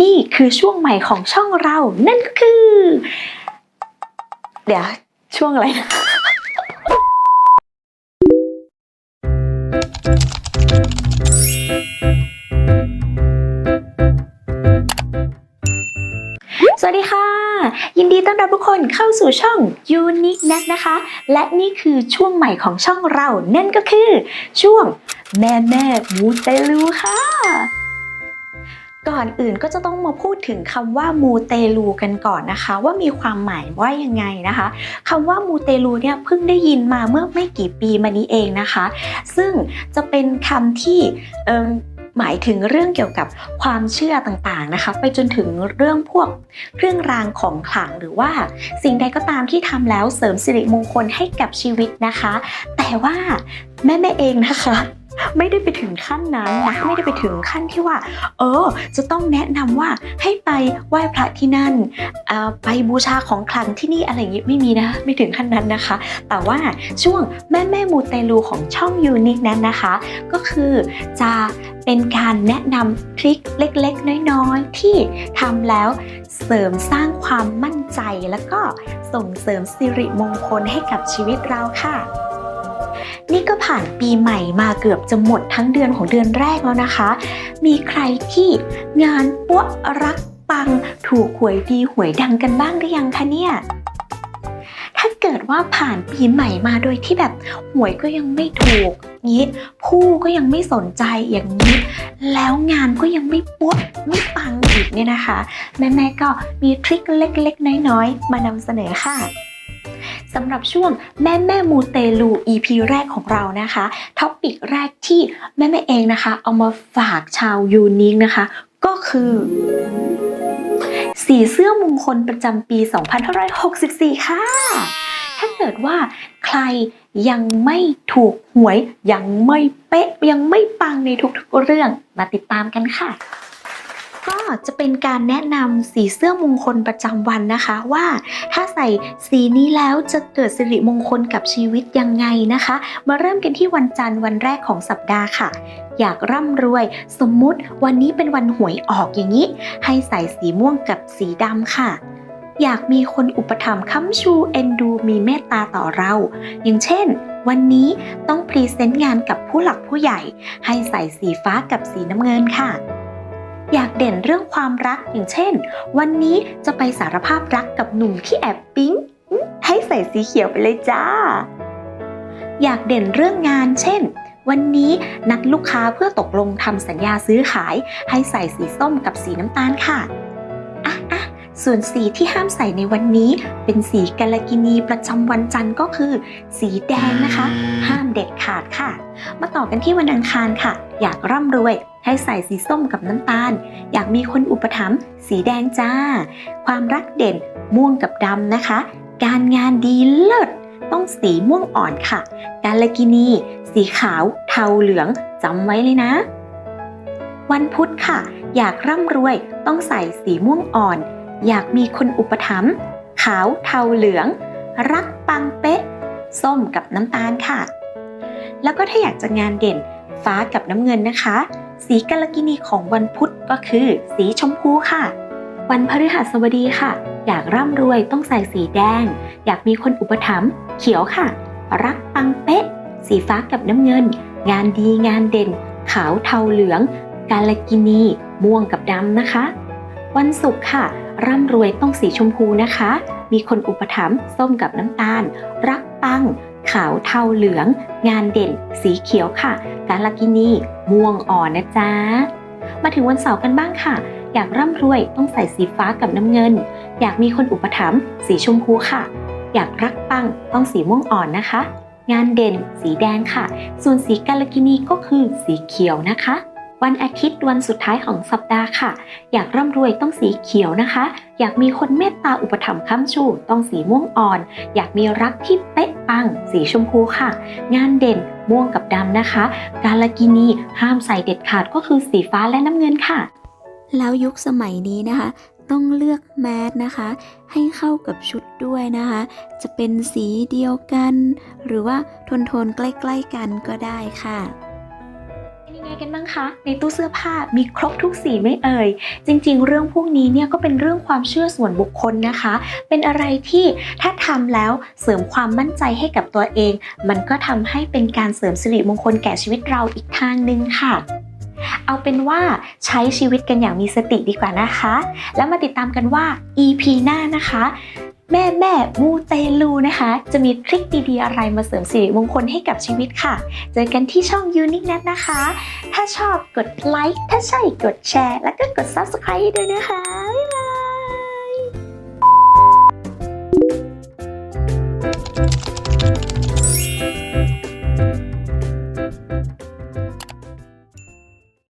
นี่คือช่วงใหม่ของช่องเรา นั่นก็คือ เดี๋ยว ช่วงอะไรนะสวัสดีค่ะ ยินดีต้อนรับทุกคนเข้าสู่ช่อง Unique Net นะคะ และนี่คือช่วงใหม่ของช่องเรา นั่นก็คือช่วงแม่แม่มูเตลูค่ะ ก่อนอื่นก็จะต้องมาพูดถึงคำว่ามูเตลูกันก่อนนะคะ ว่ามีความหมายว่ายังไงนะคะคำว่ามูเตลูเนี่ยเพิ่งได้ยินมาเมื่อไม่กี่ปีมานี้เองนะคะ ซึ่งจะเป็นคำที่หมายถึงเรื่องเกี่ยวกับความเชื่อต่างๆนะคะ ไปจนถึงเรื่องพวกเครื่องรางของขลังหรือว่า สิ่งใดก็ตามที่ทำแล้วเสริมสิริมงคลให้กับชีวิตนะคะ แต่ว่าแม่แม่เองนะคะ ไม่ได้ไปถึงขั้นนั้นนะไม่ได้ไปถึงขั้นที่ว่า เออ จะต้องแนะนำว่าให้ไปไหว้พระที่นั่นออไปบูชาของขลังที่นี่อะไรอย่างงี้ไม่มีนะ ไม่ถึงขั้นนั้นนะคะ แต่ว่าช่วงแม่แม่มูเตลูของช่องยูนิคนั้นนะคะ ก็คือจะเป็นการแนะนำทริคเล็กๆ น้อยๆ ที่ทำแล้วเสริมสร้างความมั่นใจแล้วก็ส่งเสริมสิริมงคลให้กับชีวิตเราค่ะ นี่ก็ผ่านปีใหม่มาเกือบจะหมดทั้งเดือนของเดือนแรกแล้วนะคะ มีใครที่งานปั้วรักปังถูกหวยดีหวยดังกันบ้างหรือยังคะเนี่ยถ้าเกิดว่าผ่านปีใหม่มาโดยที่แบบหวยก็ยังไม่ถูกงี้ผู้ก็ยังไม่สนใจอย่างนี้ แล้วงานก็ยังไม่ปั้วไม่ปังอีกเนี่ยนะคะ แม่ๆก็มีทริคเล็กๆ น้อยๆ มานำเสนอค่ะ สำหรับช่วงแม่แม่มูเตลู EP แรกของเรานะคะท็อปิกแรกที่แม่แม่เองนะคะ เอามาฝากชาวยูนิคนะคะ ก็คือ สีเสื้อมงคลประจำปี 2564 ค่ะ ถ้าเกิดว่าใครยังไม่ถูกหวย ยังไม่เป๊ะ ยังไม่ปังในทุกๆเรื่อง มาติดตามกันค่ะ ก็จะเป็นการแนะนำสีเสื้อมงคลประจำวันนะคะ ว่าถ้าใส่สีนี้แล้วจะเกิดสิริมงคลกับชีวิตยังไงนะคะ มาเริ่มกันที่วันจันทร์วันแรกของสัปดาห์ค่ะ อยากร่ำรวย สมมุติวันนี้เป็นวันหวยออกอย่างนี้ ให้ใส่สีม่วงกับสีดำค่ะอยากมีคนอุปถัมภ์ค้ำชูเอ็นดูมีเมตตาต่อเรา อย่างเช่น วันนี้ต้องพรีเซนต์งานกับผู้หลักผู้ใหญ่ ให้ใส่สีฟ้ากับสีน้ำเงินค่ะ อยากเด่นเรื่องความรักอย่างเช่น วันนี้จะไปสารภาพรักกับหนุ่มที่แอบปิ๊ง ให้ใส่สีเขียวไปเลยจ้า อยากเด่นเรื่องงานเช่น วันนี้นัดลูกค้าเพื่อตกลงทำสัญญาซื้อขาย ให้ใส่สีส้มกับสีน้ำตาลค่ะ ส่วนสีที่ห้ามใส่ในวันนี้ เป็นสีกาลกินีประจำวันจันทร์ก็คือ สีแดงนะคะ ห้ามเด็ดขาดค่ะ มาต่อกันที่วันอังคารค่ะ อยากร่ำรวย ให้ใส่สีส้มกับน้ำตาล อยากมีคนอุปถัมภ์สีแดงจ้า ความรักเด่นม่วงกับดำนะคะ การงานดีเลิศต้องสีม่วงอ่อนค่ะ กาลกินี สีขาว เทาเหลืองจำไว้เลยนะ วันพุธค่ะ อยากร่ำรวยต้องใส่สีม่วงอ่อน อยากมีคนอุปถัมภ์ขาวเทาเหลือง รักปังเป๊ะ ส้มกับน้ำตาลค่ะ แล้วก็ถ้าอยากจะงานเด่นฟ้ากับน้ำเงินนะคะ สีกาลกินีของวันพุธก็คือ สีชมพูค่ะ วันพฤหัสบดีค่ะ อยากร่ำรวยต้องใส่สีแดง อยากมีคนอุปถัมภ์เขียวค่ะ รักปังเป๊ะ สีฟ้ากับน้ำเงิน งานดีงานเด่น ขาวเทาเหลือง กาลกินีม่วงกับดำนะคะ วันศุกร์ค่ะ ร่ำรวยต้องสีชมพูนะคะ มีคนอุปถัมภ์ส้มกับน้ำตาล รักปัง ขาวเทาเหลือง งานเด่น สีเขียวค่ะ กาลกินีม่วงอ่อนนะจ๊ะ มาถึงวันเสาร์กันบ้างค่ะ อยากร่ำรวยต้องใส่สีฟ้ากับน้ำเงิน อยากมีคนอุปถัมภ์สีชมพูค่ะ อยากรักปังต้องสีม่วงอ่อนนะคะ งานเด่น สีแดงค่ะ ส่วนสีกาลกินีก็คือสีเขียวนะคะ วันอาทิตย์วันสุดท้ายของสัปดาห์ค่ะ อยากร่ำรวยต้องสีเขียวนะคะ อยากมีคนเมตตาอุปถัมภ์ค้ำชู ต้องสีม่วงอ่อน อยากมีรักที่เป๊ะปัง สีชมพูค่ะ งานเด่นม่วงกับดำนะคะ กาลกินีห้ามใส่เด็ดขาดก็คือสีฟ้าและน้ำเงินค่ะ แล้วยุคสมัยนี้นะคะต้องเลือกแมสนะคะ ให้เข้ากับชุดด้วยนะคะ จะเป็นสีเดียวกัน หรือว่าโทนๆใกล้ ๆ กันก็ได้ค่ะ ไงไงกันบ้างคะ ในตู้เสื้อผ้ามีครบทุกสีไม่เอ่ย จริงๆ เรื่องพวกนี้เนี่ยก็เป็นเรื่องความเชื่อส่วนบุคคลนะคะ เป็นอะไรที่ถ้าทำแล้วเสริมความมั่นใจให้กับตัวเอง มันก็ทำให้เป็นการเสริมสิริมงคลแก่ชีวิตเราอีกทางหนึ่งค่ะเอาเป็นว่าใช้ชีวิตกันอย่างมีสติดีกว่านะคะ แล้วมาติดตามกันว่า EP หน้านะคะ แม่แม่มูเตลูนะคะ จะมีทริคดีๆอะไรมาเสริมสิริมงคลให้กับชีวิตค่ะ เจอกันที่ช่องยูนิคแนนะคะ ถ้าชอบกดไลค์ถ้าใช่กดแชร์ แล้วก็กด Subscribe ให้ด้วยนะคะบ๊ายบาย